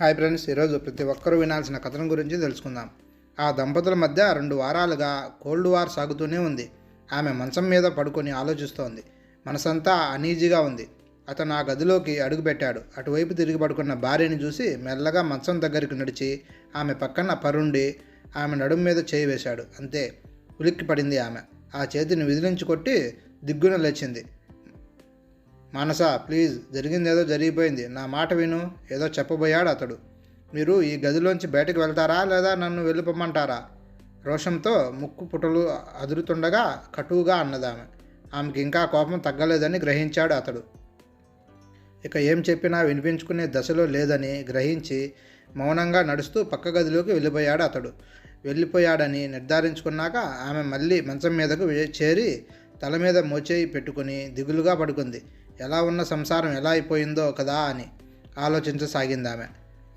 Hi friends ఈరోజు ప్రతి ఒక్కరూ వినాల్సిన కథనం గురించి తెలుసుకుందాం. ఆ దంపతుల మధ్య రెండు వారాలుగా కోల్డ్ వార్ సాగుతూనే ఉంది. ఆమె మంచం మీద పడుకొని ఆలోచిస్తోంది. మనసంతా అనీజీగా ఉంది. అతను ఆ గదిలోకి అడుగుపెట్టాడు. అటువైపు తిరిగి పడుకున్న భార్యని చూసి మెల్లగా మంచం దగ్గరికి నడిచి ఆమె పక్కన పరుండి ఆమె నడుము మీద చేయి వేశాడు. అంతే ఉలిక్కి పడింది ఆమె. ఆ చేతిని విదిలించి కొట్టి దిగ్గున లేచింది. మానస ప్లీజ్ జరిగిందేదో జరిగిపోయింది. నా మాట విను ఏదో చెప్పబోయాడు అతడు. మీరు ఈ గదిలోంచి బయటకు వెళ్తారా లేదా నన్ను వెళ్ళిపోమ్మంటారా? రోషంతో ముక్కు పుటలు అదురుతుండగా కటువుగా అన్నదామె. ఆమెకి ఇంకా కోపం తగ్గలేదని గ్రహించాడు అతడు. ఇక ఏం చెప్పినా వినిపించుకునే దశలో లేదని గ్రహించి మౌనంగా నడుస్తూ పక్క గదిలోకి వెళ్ళిపోయాడు అతడు. వెళ్ళిపోయాడని నిర్ధారించుకున్నాక ఆమె మళ్ళీ మంచం మీదకు వే- చేరి తల మీద మోచేయి పెట్టుకుని దిగులుగా పడుకుంది. ఎలా ఉన్న సంసారం ఎలా అయిపోయిందో కదా అని ఆలోచించసాగింది ఆమె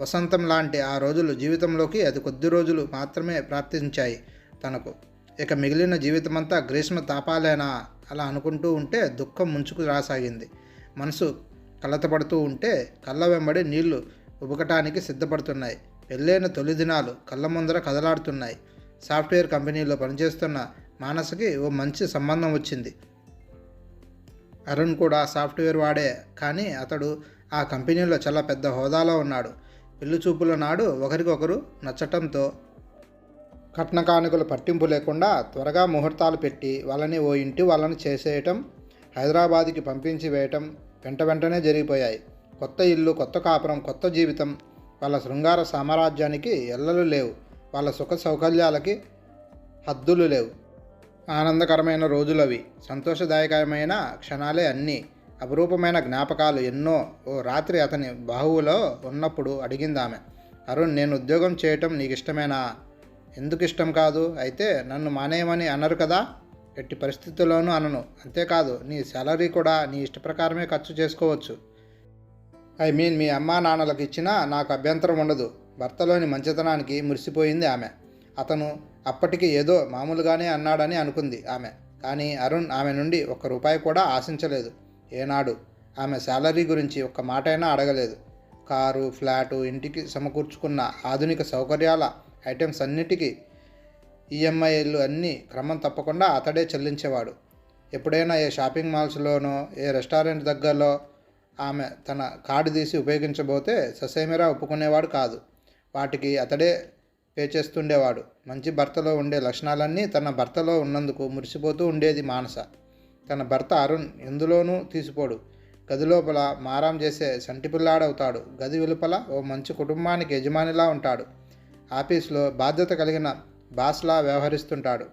వసంతం లాంటి ఆ రోజులు జీవితంలోకి అది కొద్ది రోజులు మాత్రమే ప్రాప్తించాయి తనకు. ఇక మిగిలిన జీవితమంతా గ్రీష్మ తాపాలేనా అలా అనుకుంటూ ఉంటే దుఃఖం ముంచుకు రాసాగింది. మనసు కలతపడుతూ ఉంటే కళ్ళ వెంబడి నీళ్ళు ఉబకటానికి సిద్ధపడుతున్నాయి. పెళ్ళైన తొలి దినాలు కళ్ళ ముందర కదలాడుతున్నాయి. సాఫ్ట్వేర్ కంపెనీలో పనిచేస్తున్న మానసకి ఓ మంచి సంబంధం వచ్చింది. అరుణ్ కూడా సాఫ్ట్వేర్ వాడే కానీ అతడు ఆ కంపెనీలో చాలా పెద్ద హోదాలో ఉన్నాడు. పెళ్ళి చూపుల నాడు ఒకరికొకరు నచ్చటంతో కట్న కానుకలు పట్టింపు లేకుండా త్వరగా ముహూర్తాలు పెట్టి వాళ్ళని ఓ ఇంటి వాళ్ళని చేసేయటం హైదరాబాద్కి పంపించి వేయటం వెంట వెంటనే జరిగిపోయాయి. కొత్త ఇల్లు కొత్త కాపురం కొత్త జీవితం వాళ్ళ శృంగార సామ్రాజ్యానికి ఎల్లలు లేవు. వాళ్ళ సుఖ సౌకర్యాలకి హద్దులు లేవు. ఆనందకరమైన రోజులవి సంతోషదాయకమైన క్షణాలే అన్నీ. అపురూపమైన జ్ఞాపకాలు ఎన్నో. ఓ రాత్రి అతని బాహువులో ఉన్నప్పుడు అడిగింది ఆమె అరుణ్ నేను ఉద్యోగం చేయటం నీకు ఇష్టమేనా ఎందుకు ఇష్టం కాదు? అయితే నన్ను మానేయమని అనరు కదా? ఎట్టి పరిస్థితుల్లోనూ అనను. అంతేకాదు నీ శాలరీ కూడా నీ ఇష్ట ప్రకారమే ఖర్చు చేసుకోవచ్చు. ఐ మీన్ మీ అమ్మా నాన్నలకు ఇచ్చినా నాకు అభ్యంతరం ఉండదు. భర్తలోని మంచితనానికి మురిసిపోయింది ఆమె. అతను అప్పటికి ఏదో మామూలుగానే అన్నాడని అనుకుంది ఆమె. కానీ అరుణ్ ఆమె నుండి ఒక్క రూపాయి కూడా ఆశించలేదు. ఏనాడు ఆమె శాలరీ గురించి ఒక్క మాటైనా అడగలేదు. కారు ఫ్లాటు ఇంటికి సమకూర్చుకున్న ఆధునిక సౌకర్యాల ఐటమ్స్ అన్నిటికీ ఈఎంఐలు అన్నీ క్రమం తప్పకుండా అతడే చెల్లించేవాడు. ఎప్పుడైనా ఏ షాపింగ్ మాల్స్లోనో ఏ రెస్టారెంట్ దగ్గరలో ఆమె తన కార్డు తీసి ఉపయోగించబోతే ససేమిరా ఒప్పుకునేవాడు కాదు. వాటికి అతడే పే చేస్తుండేవాడు మంచి భర్తలో ఉండే లక్షణాలన్నీ తన భర్తలో ఉన్నందుకు మురిసిపోతూ ఉండేది మానస. తన భర్త అరుణ్ ఎందులోనూ తీసిపోడు. గది లోపల మారాం చేసే సంటిపిల్లాడవుతాడు. గది వెలుపల ఓ మంచి కుటుంబానికి యజమానిలా ఉంటాడు. ఆఫీస్లో బాధ్యత కలిగిన బాస్లా వ్యవహరిస్తుంటాడు.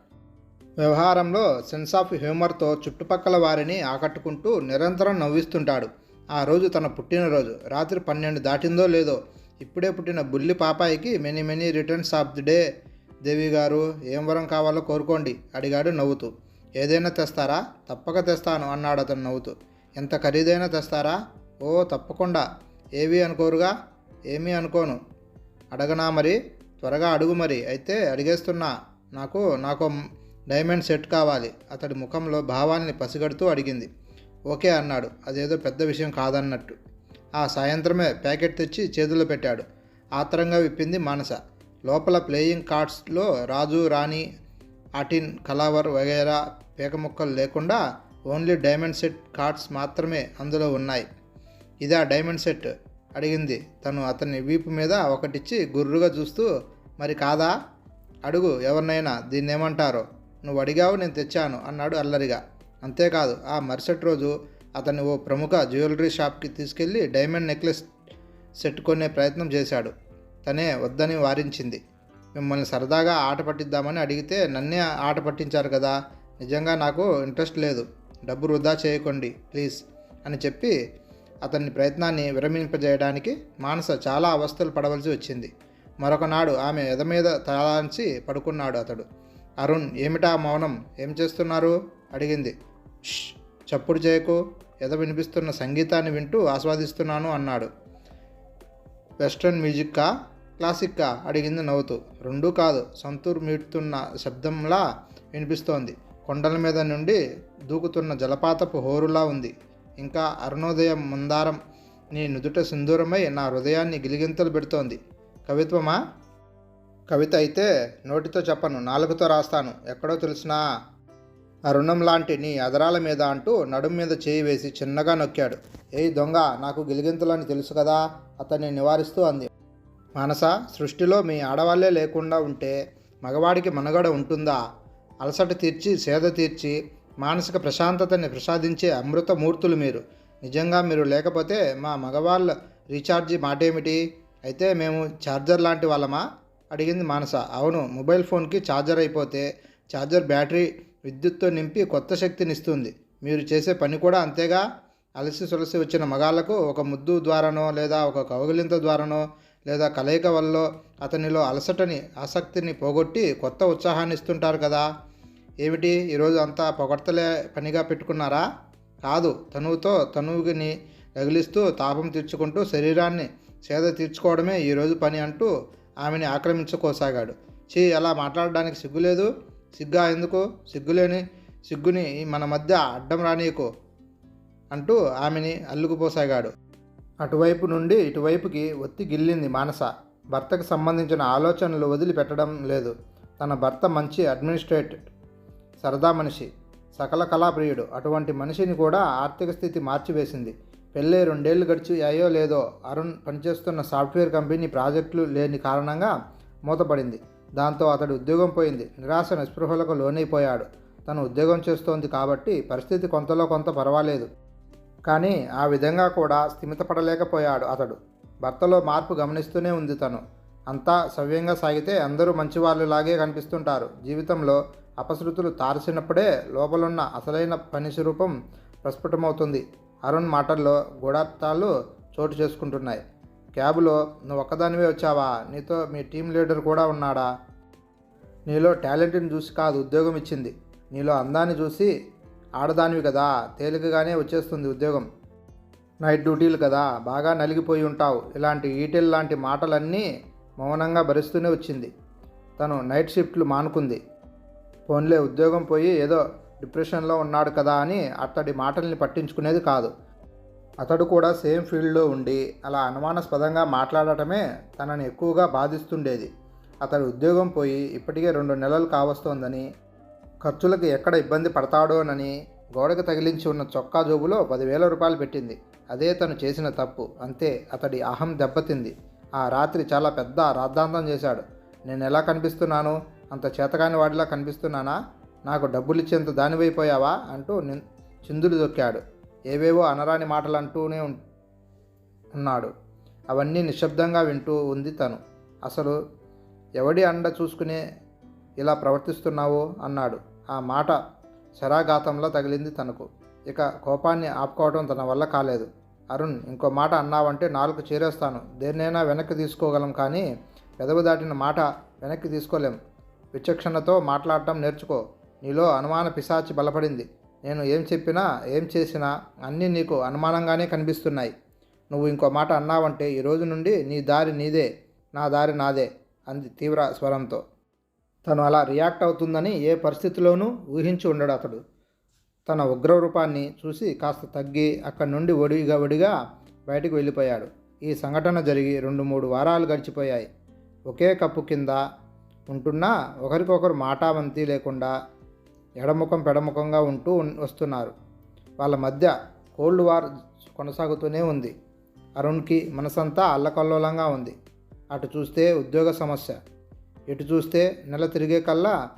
వ్యవహారంలో సెన్స్ ఆఫ్ హ్యూమర్తో చుట్టుపక్కల వారిని ఆకట్టుకుంటూ నిరంతరం నవ్విస్తుంటాడు. ఆ రోజు తన పుట్టినరోజు. రాత్రి పన్నెండు దాటిందో లేదో ఇప్పుడే పుట్టిన బుల్లి పాపాయికి many many returns of the day. Devi గారు ఏం వరం కావాలో కోరుకోండి అడిగాడు నవ్వుతూ. ఏదైనా తెస్తారా? తప్పక తెస్తాను అన్నాడు అతను నవ్వుతూ. ఎంత ఖరీదైనా తెస్తారా? ఓ తప్పకుండా. ఏవి అనుకోరుగా? ఏమీ అనుకోను. అడగనా మరి? త్వరగా అడుగు మరి. అయితే అడిగేస్తున్నా. నాకు నాకు డైమండ్ సెట్ కావాలి. అతడి ముఖంలో భావాల్ని పసిగడుతూ అడిగింది. ఓకే అన్నాడు. అదేదో పెద్ద విషయం కాదన్నట్టు. ఆ సాయంత్రమే ప్యాకెట్ తెచ్చి చేతిలో పెట్టాడు. ఆత్రంగా విప్పింది మానస. లోపల ప్లేయింగ్ కార్డ్స్లో రాజు రాణి అటిన్ కలావర్ వగైరా పేకముక్కలు లేకుండా ఓన్లీ డైమండ్ సెట్ కార్డ్స్ మాత్రమే అందులో ఉన్నాయి. ఇదా డైమండ్ సెట్? అడిగింది తను అతని వీపు మీద ఒకటిచ్చి గుర్రుగా చూస్తూ. మరి కాదా? అడుగు ఎవరినైనా దీన్ని ఏమంటారో నువ్వు అడిగావు నేను తెచ్చాను అన్నాడు అల్లరిగా. అంతేకాదు ఆ మరుసటి రోజు అతన్ని ఓ ప్రముఖ జ్యువెలరీ షాప్కి తీసుకెళ్ళి డైమండ్ నెక్లెస్ సెట్ కొనే ప్రయత్నం చేశాడు. తనే వద్దని వారించింది. మిమ్మల్ని సరదాగా ఆట పట్టిద్దామని అడిగితే నన్నే ఆట పట్టించారు కదా. నిజంగా నాకు ఇంట్రెస్ట్ లేదు. డబ్బు వృధా చేయకండి ప్లీజ్ అని చెప్పి అతని ప్రయత్నాన్ని విరమింపజేయడానికి మానస చాలా అవస్థలు పడవలసి వచ్చింది. మరొకనాడు ఆమె ఎద మీద తలాంచి పడుకున్నాడు అతడు. అరుణ్ ఏమిటా మౌనం? ఏం చేస్తున్నారు? అడిగింది. చప్పుడు చేయకు. ఎద వినిపిస్తున్న సంగీతాన్ని వింటూ ఆస్వాదిస్తున్నాను అన్నాడు. వెస్ట్రన్ మ్యూజిక్కా? క్లాసిక్కా? అడిగింది నవ్వుతూ. రెండూ కాదు సంతూర్ మీటుతున్న శబ్దంలా వినిపిస్తోంది. కొండల మీద నుండి దూకుతున్న జలపాతపు హోరులా ఉంది. ఇంకా అరుణోదయం మందారం నీ నుదుట సింధూరమై నా హృదయాన్ని గిలిగింతలు పెడుతోంది. కవిత్వమా? కవిత అయితే నోటితో చెప్పను నాలుగుతో రాస్తాను. ఎక్కడో తెలిసినా? రుణం లాంటి నీ అదరాల మీద అంటూ నడుం మీద చేయి వేసి చిన్నగా నొక్కాడు. ఏ దొంగ నాకు గిలిగింతలని తెలుసు కదా అతన్ని నివారిస్తూ అంది. మానస సృష్టిలో మీ ఆడవాళ్ళే లేకుండా ఉంటే మగవాడికి మనగడ ఉంటుందా? అలసట తీర్చి సేద తీర్చి మానసిక ప్రశాంతతని ప్రసాదించే అమృతమూర్తులు మీరు. నిజంగా మీరు లేకపోతే మా మగవాళ్ళ రీఛార్జీ మాటేమిటి? అయితే మేము ఛార్జర్ లాంటి వాళ్ళమా? అడిగింది మానస. అవును మొబైల్ ఫోన్కి ఛార్జర్ అయిపోతే ఛార్జర్ బ్యాటరీ విద్యుత్తో నింపి కొత్త శక్తిని ఇస్తుంది మీరు చేసే పని కూడా అంతేగా? అలసి సులసి వచ్చిన మగాళ్ళకు ఒక ముద్దు ద్వారానో లేదా ఒక కౌగిలింత ద్వారానో లేదా కలయిక వల్ల అతనిలో అలసటని ఆసక్తిని పోగొట్టి కొత్త ఉత్సాహాన్ని ఇస్తుంటారు కదా? ఏమిటి? ఈరోజు అంతా పొగడ్తలే పనిగా పెట్టుకున్నారా? కాదు. తనువుతో తనువుని రగిలిస్తూ తాపం తీర్చుకుంటూ శరీరాన్ని సేద తీర్చుకోవడమే ఈరోజు పని అంటూ ఆమెని ఆక్రమించుకోసాగాడు. చీ అలా మాట్లాడడానికి సిగ్గులేదు? సిగ్గా ఎందుకు? సిగ్గులేని సిగ్గుని మన మధ్య అడ్డం రానీయకు అంటూ ఆమెని అల్లుకుపోసాగాడు. అటువైపు నుండి ఇటువైపుకి ఒత్తి గిల్లింది మానస. భర్తకు సంబంధించిన ఆలోచనలు వదిలిపెట్టడం లేదు. తన భర్త మంచి అడ్మినిస్ట్రేట్ సరదా మనిషి సకల కళాప్రియుడు. అటువంటి మనిషిని కూడా ఆర్థిక స్థితి మార్చివేసింది. పెళ్ళే రెండేళ్ళు గడిచి అయ్యో లేదో అరుణ్ పనిచేస్తున్న సాఫ్ట్వేర్ కంపెనీ ప్రాజెక్టులు లేని కారణంగా మూతపడింది. దాంతో అతడి ఉద్యోగం పోయింది. నిరాశ నిస్పృహలకు లోనైపోయాడు. తను ఉద్యోగం చేస్తోంది కాబట్టి పరిస్థితి కొంతలో కొంత పర్వాలేదు. కానీ ఆ విధంగా కూడా స్థిమితపడలేకపోయాడు అతడు. భర్తలో మార్పు గమనిస్తూనే ఉంది తను. అంతా సవ్యంగా సాగితే అందరూ మంచివాళ్ళులాగే కనిపిస్తుంటారు. జీవితంలో అపశృతులు తారసినప్పుడే లోపలున్న అసలైన పని స్వరూపం ప్రస్ఫుటమవుతుంది. అరుణ్ మాటల్లో గూఢార్థాలు చోటు చేసుకుంటున్నాయి. క్యాబులో నువ్వు ఒక్కదానివే వచ్చావా? నీతో మీ టీం లీడర్ కూడా ఉన్నాడా? నీలో టాలెంట్ని చూసి కాదు ఉద్యోగం ఇచ్చింది. నీలో అందాన్ని చూసి ఆడదానివి కదా తేలికగానే వచ్చేస్తుంది ఉద్యోగం. నైట్ డ్యూటీలు కదా బాగా నలిగిపోయి ఉంటావు. ఇలాంటి ఈటెల్ లాంటి మాటలన్నీ మౌనంగా భరిస్తూనే వచ్చింది. తను నైట్ షిఫ్ట్లు మానుకుంది. ఫోన్లే ఉద్యోగం పోయి ఏదో డిప్రెషన్లో ఉన్నాడు కదా అని అతడి మాటల్ని పట్టించుకునేది కాదు. అతడు కూడా సేమ్ ఫీల్డ్లో ఉండి అలా అనుమానాస్పదంగా మాట్లాడటమే తనని ఎక్కువగా బాధిస్తుండేది. అతడి ఉద్యోగం పోయి ఇప్పటికే రెండు నెలలు కావస్తోందని ఖర్చులకు ఎక్కడ ఇబ్బంది పడతాడోనని గోడకు తగిలించి ఉన్న చొక్కా జోబులో పదివేల రూపాయలు పెట్టింది. అదే తను చేసిన తప్పు. అంతే అతడి అహం దెబ్బతింది. ఆ రాత్రి చాలా పెద్ద రాద్ధాంతం చేశాడు. నేను ఎలా కనిపిస్తున్నాను? అంత చేతకాని వాడిలా కనిపిస్తున్నానా? నాకు డబ్బులిచ్చేంత దానివైపోయావా? అంటూ చిందులు దొక్కాడు. ఏవేవో అనరాని మాటలు అంటూనే ఉన్నాడు. అవన్నీ నిశ్శబ్దంగా వింటూ ఉంది తను. అసలు ఎవడి అండ చూసుకునే ఇలా ప్రవర్తిస్తున్నావో అన్నాడు. ఆ మాట శరాఘాతంలో తగిలింది తనకు. ఇక కోపాన్ని ఆపుకోవడం తన వల్ల కాలేదు. అరుణ్ ఇంకో మాట అన్నావంటే నాలుగు చేరేస్తాను. దేన్నైనా వెనక్కి తీసుకోగలం కానీ పెదవి దాటిన మాట వెనక్కి తీసుకోలేం. విచక్షణతో మాట్లాడటం నేర్చుకో. నీలో అనుమాన పిశాచి బలపడింది. నేను ఏం చెప్పినా ఏం చేసినా అన్నీ నీకు అనుమానంగానే కనిపిస్తున్నాయి. నువ్వు ఇంకో మాట అన్నావంటే ఈ రోజు నుండి నీ దారి నీదే నా దారి నాదే అంది తీవ్ర స్వరంతో. తను అలా రియాక్ట్ అవుతుందని ఏ పరిస్థితిలోనూ ఊహించి ఉండడు అతడు. తన ఉగ్ర రూపాన్ని చూసి కాస్త తగ్గి అక్కడి నుండి ఒడిగా ఒడిగా బయటకు వెళ్ళిపోయాడు. ఈ సంఘటన జరిగి రెండు మూడు వారాలు గడిచిపోయాయి. ఒకే కప్పు కింద ఉంటున్నా ఒకరికొకరు మాటావంతి లేకుండా ఎడముఖం పెడముఖంగా ఉంటూ వస్తున్నారు. వాళ్ళ మధ్య కోల్డ్ వార్ కొనసాగుతూనే ఉంది. అరుణ్కి మనసంతా అల్లకల్లోలంగా ఉంది. అటు చూస్తే ఉద్యోగ సమస్య. ఇటు చూస్తే నెల తిరిగే కల్లా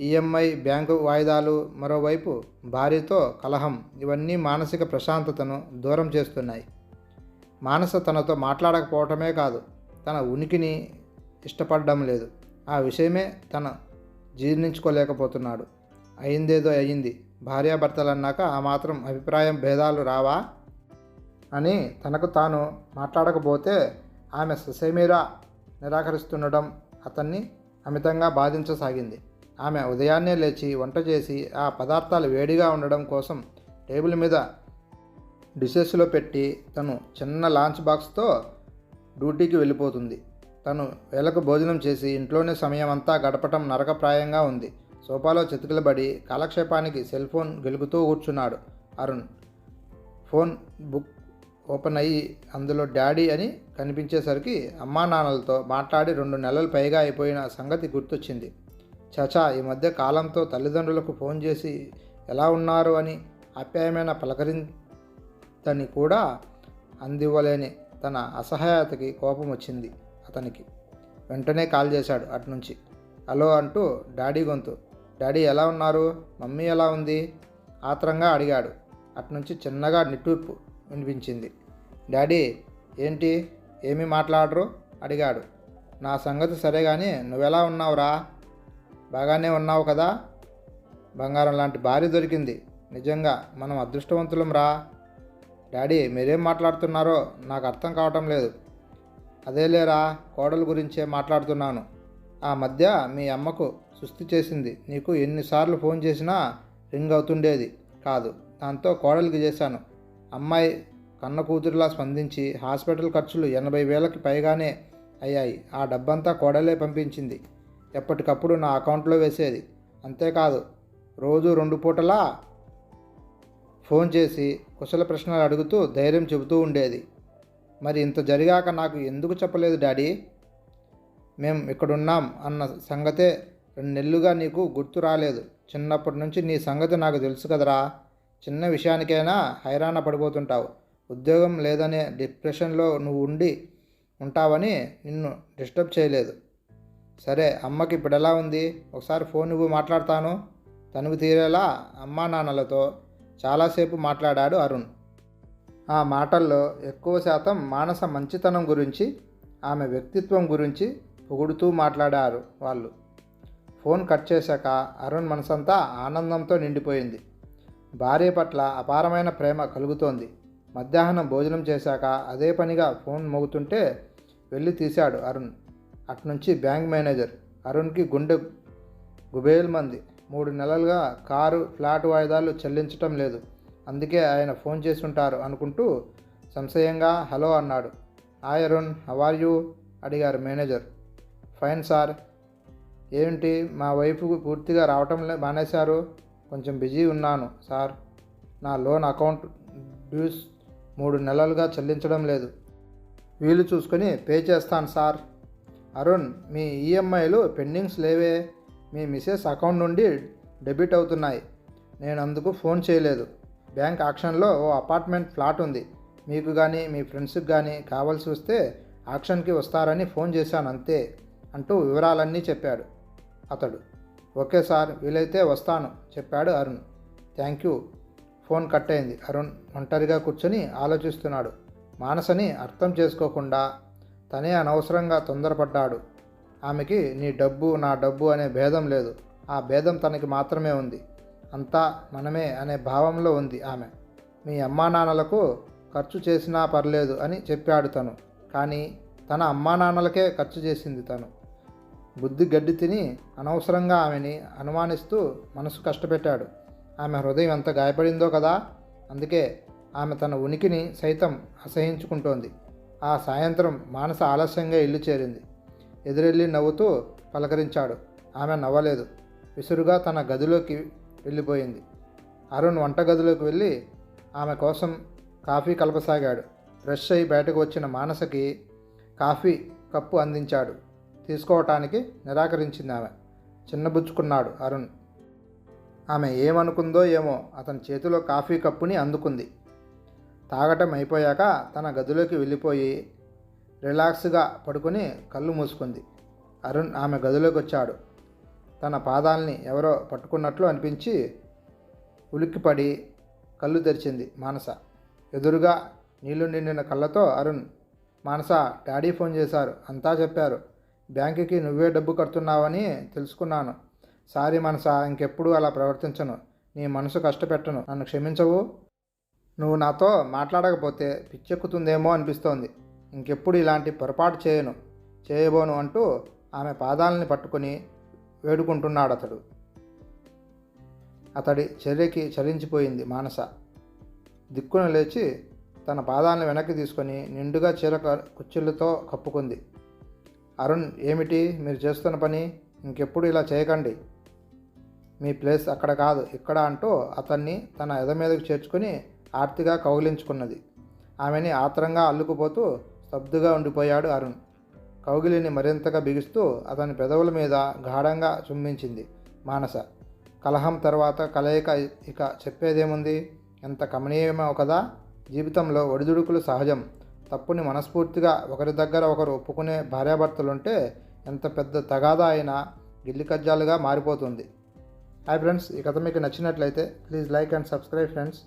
ఈఎంఐ బ్యాంకు వాయిదాలు మరోవైపు భార్యతో కలహం ఇవన్నీ మానసిక ప్రశాంతతను దూరం చేస్తున్నాయి. మానస తనతో మాట్లాడకపోవటమే కాదు తన ఉనికిని ఇష్టపడడం లేదు. ఆ విషయమే తన జీర్ణించుకోలేకపోతున్నాడు. అయిందేదో అయింది. భార్యాభర్తలన్నాక ఆ మాత్రం అభిప్రాయం భేదాలు రావా? అని తనకు తాను మాట్లాడకపోతే ఆమె ససేమిరా నిరాకరిస్తుండడం అతన్ని అమితంగా బాధించసాగింది. ఆమె ఉదయాన్నే లేచి వంట చేసి ఆ పదార్థాలు వేడిగా ఉండడం కోసం టేబుల్ మీద డిషెస్లో పెట్టి తను చిన్న లాంచ్ బాక్స్తో డ్యూటీకి వెళ్ళిపోతుంది. తను వేళకు భోజనం చేసి ఇంట్లోనే సమయం అంతా గడపటం నరకప్రాయంగా ఉంది. సోఫాలో చితుకులబడి కాలక్షేపానికి సెల్ ఫోన్ గెలుగుతూ కూర్చున్నాడు అరుణ్. ఫోన్ బుక్ ఓపెన్ అయ్యి అందులో డాడీ అని కనిపించేసరికి అమ్మా నాన్నలతో మాట్లాడి రెండు నెలలు పైగా అయిపోయిన సంగతి గుర్తొచ్చింది. చచా ఈ మధ్య కాలంతో తల్లిదండ్రులకు ఫోన్ చేసి ఎలా ఉన్నారు అని ఆప్యాయమైన పలకరిందని కూడా అందివ్వలేని తన అసహాయతకి కోపం వచ్చింది అతనికి. వెంటనే కాల్ చేశాడు అటునుంచి. హలో అంటూ డాడీ గొంతు. డాడీ ఎలా ఉన్నారు? మమ్మీ ఎలా ఉంది? ఆత్రంగా అడిగాడు. అటునుంచి చిన్నగా నిట్టూర్పు వినిపించింది. డాడీ ఏంటి? ఏమి మాట్లాడరు? అడిగాడు. నా సంగతి సరే కానీ నువ్వెలా ఉన్నావురా? బాగానే ఉన్నావు కదా? బంగారం లాంటి భార్య దొరికింది. నిజంగా మనం అదృష్టవంతులం రా. డాడీ మీరేం మాట్లాడుతున్నారో నాకు అర్థం కావటం లేదు. అదేలేరా కోడలు గురించే మాట్లాడుతున్నాను. ఆ మధ్య మీ అమ్మకు సుస్థి చేసింది. నీకు ఎన్నిసార్లు ఫోన్ చేసినా రింగ్ అవుతుండేది. కాదు దాంతో కోడలికి చేశాను. అమ్మాయి కన్న కూతురులా స్పందించి హాస్పిటల్ ఖర్చులు ఎనభై వేలకి పైగానే అయ్యాయి. ఆ డబ్బంతా కోడలే పంపించింది. ఎప్పటికప్పుడు నా అకౌంట్లో వేసేది. అంతేకాదు రోజు రెండు పూటలా ఫోన్ చేసి కుశల ప్రశ్నలు అడుగుతూ ధైర్యం చెబుతూ ఉండేది. మరి ఇంత జరిగాక నాకు ఎందుకు చెప్పలేదు డాడీ? మేము ఇక్కడున్నాం అన్న సంగతే రెండు నెలలుగా నీకు గుర్తు రాలేదు. చిన్నప్పటి నుంచి నీ సంగతి నాకు తెలుసు కదరా. చిన్న విషయానికైనా హైరాణ పడిపోతుంటావు. ఉద్యోగం లేదనే డిప్రెషన్లో నువ్వు ఉండి ఉంటావని నిన్ను డిస్టర్బ్ చేయలేదు. సరే అమ్మకి ఇప్పుడు ఎలా ఉంది? ఒకసారి ఫోన్ నువ్వు మాట్లాడతాను. తనువు తీరేలా అమ్మా నాన్నలతో చాలాసేపు మాట్లాడాడు అరుణ్. ఆ మాటల్లో ఎక్కువ శాతం మానస మంచితనం గురించి ఆమె వ్యక్తిత్వం గురించి పొగుడుతూ మాట్లాడారు వాళ్ళు. ఫోన్ కట్ చేశాక అరుణ్ మనసంతా ఆనందంతో నిండిపోయింది. భార్య పట్ల అపారమైన ప్రేమ కలుగుతోంది. మధ్యాహ్నం భోజనం చేశాక అదే పనిగా ఫోన్ మోగుతుంటే వెళ్ళి తీశాడు అరుణ్. అట్నుంచి బ్యాంక్ మేనేజర్ అరుణ్కి గుండె గుబేల్ మంది మూడు నెలలుగా కారు ఫ్లాట్ వాయిదాలు చెల్లించటం లేదు. అందుకే ఆయన ఫోన్ చేసి ఉంటారు అనుకుంటూ సంశయంగా హలో అన్నాడు. Hi Arun how are you? అడిగారు మేనేజర్. Fine sir. ఏంటి మా వైపు పూర్తిగా రావటం లే మానేశారు? కొంచెం బిజీ ఉన్నాను సార్. నా లోన్ అకౌంట్ డ్యూస్ మూడు నెలలుగా చెల్లించడం లేదు. వీలు చూసుకొని పే చేస్తాను సార్. అరుణ్ మీ ఈఎంఐలు పెండింగ్స్ లేవే. మీ మిసెస్ అకౌంట్ నుండి డెబిట్ అవుతున్నాయి. నేను అందుకు ఫోన్ చేయలేదు. బ్యాంక్ ఆక్షన్లో ఓ అపార్ట్మెంట్ ఫ్లాట్ ఉంది. మీకు కానీ మీ ఫ్రెండ్స్కి కానీ కావాల్సి వస్తే ఆక్షన్కి వస్తారని ఫోన్ చేశాను అంతే అంటూ వివరాలన్నీ చెప్పాడు అతడు. ఓకే సార్ వీలైతే వస్తాను చెప్పాడు Arun. Thank you. Phone cut అయింది. అరుణ్ ఒంటరిగా కూర్చొని ఆలోచిస్తున్నాడు. మానసని అర్థం చేసుకోకుండా తనే అనవసరంగా తొందరపడ్డాడు. ఆమెకి నీ డబ్బు నా డబ్బు అనే భేదం లేదు. ఆ భేదం తనకి మాత్రమే ఉంది. అంతా మనమే అనే భావంలో ఉంది ఆమె. మీ అమ్మా నాన్నలకు ఖర్చు చేసినా పర్లేదు అని చెప్పాడు తను. కానీ తన అమ్మా నాన్నలకే ఖర్చు చేసింది తను. బుద్ధి గడ్డి తిని అనవసరంగా ఆమెని అనుమానిస్తూ మనసు కష్టపెట్టాడు. ఆమె హృదయం ఎంత గాయపడిందో కదా? అందుకే ఆమె తన ఉనికిని సైతం అసహించుకుంటోంది. ఆ సాయంత్రం మానస ఆలస్యంగా ఇల్లు చేరింది. ఎదురెళ్ళి నవ్వుతూ పలకరించాడు. ఆమె నవ్వలేదు. విసురుగా తన గదిలోకి వెళ్ళిపోయింది. అరుణ్ వంటగదిలోకి వెళ్ళి ఆమె కోసం కాఫీ కలపసాగాడు. ఫ్రెష్ అయి బయటకు వచ్చిన మానసకి కాఫీ కప్పు అందించాడు. తీసుకోవటానికి నిరాకరించింది ఆమె. చిన్నబుచ్చుకున్నాడు అరుణ్. ఆమె ఏమనుకుందో ఏమో అతని చేతిలో కాఫీ కప్పుని అందుకుంది. తాగటం అయిపోయాక తన గదిలోకి వెళ్ళిపోయి రిలాక్స్గా పడుకుని కళ్ళు మూసుకుంది. అరుణ్ ఆమె గదిలోకి వచ్చాడు. తన పాదాల్ని ఎవరో పట్టుకున్నట్లు అనిపించి ఉలిక్కిపడి కళ్ళు తెరిచింది మానస. ఎదురుగా నీళ్ళు నిండిన కళ్ళతో అరుణ్ మానస డాడీ ఫోన్ చేశారు. అంతా చెప్పారు. బ్యాంకుకి నువ్వే డబ్బు కడుతున్నావని తెలుసుకున్నాను. సారీ మనస ఇంకెప్పుడు అలా ప్రవర్తించను. నీ మనసు కష్టపెట్టను. నన్ను క్షమించవు. నువ్వు నాతో మాట్లాడకపోతే పిచ్చెక్కుతుందేమో అనిపిస్తోంది. ఇంకెప్పుడు ఇలాంటి పొరపాటు చేయను. చేయబోను అంటూ ఆమె పాదాలని పట్టుకుని వేడుకుంటున్నాడు అతడు అతడి చర్యకి చలించిపోయింది మానస. దిక్కున లేచి తన పాదాలను వెనక్కి తీసుకొని నిండుగా చీర కుచ్చిళ్ళతో కప్పుకుంది. అరుణ్ ఏమిటి? మీరు చేస్తున్న పని ఇంకెప్పుడు ఇలా చేయకండి. మీ ప్లేస్ అక్కడ కాదు ఇక్కడ అంటూ అతన్ని తన ఎద మీదకు చేర్చుకొని ఆర్తిగా కౌగిలించుకున్నది. ఆమెని ఆత్రంగా అల్లుకుపోతూ స్తబ్దుగా ఉండిపోయాడు అరుణ్. కౌగిలిని మరింతగా బిగిస్తూ అతని పెదవుల మీద గాఢంగా చుంబించింది మానస. కలహం తర్వాత కలయిక ఇక చెప్పేదేముంది? ఎంత కమనీయమో కదా! జీవితంలో ఒడిదుడుకులు సహజం. తప్పుని మనస్ఫూర్తిగా ఒకరి దగ్గర ఒకరు ఒప్పుకునే భార్యాభర్తలుంటే ఎంత పెద్ద తగాదా అయినా గిల్లి కజ్జాలుగా మారిపోతుంది. హాయ్ ఫ్రెండ్స్ ఈ కథ మీకు నచ్చినట్లయితే please like and subscribe friends.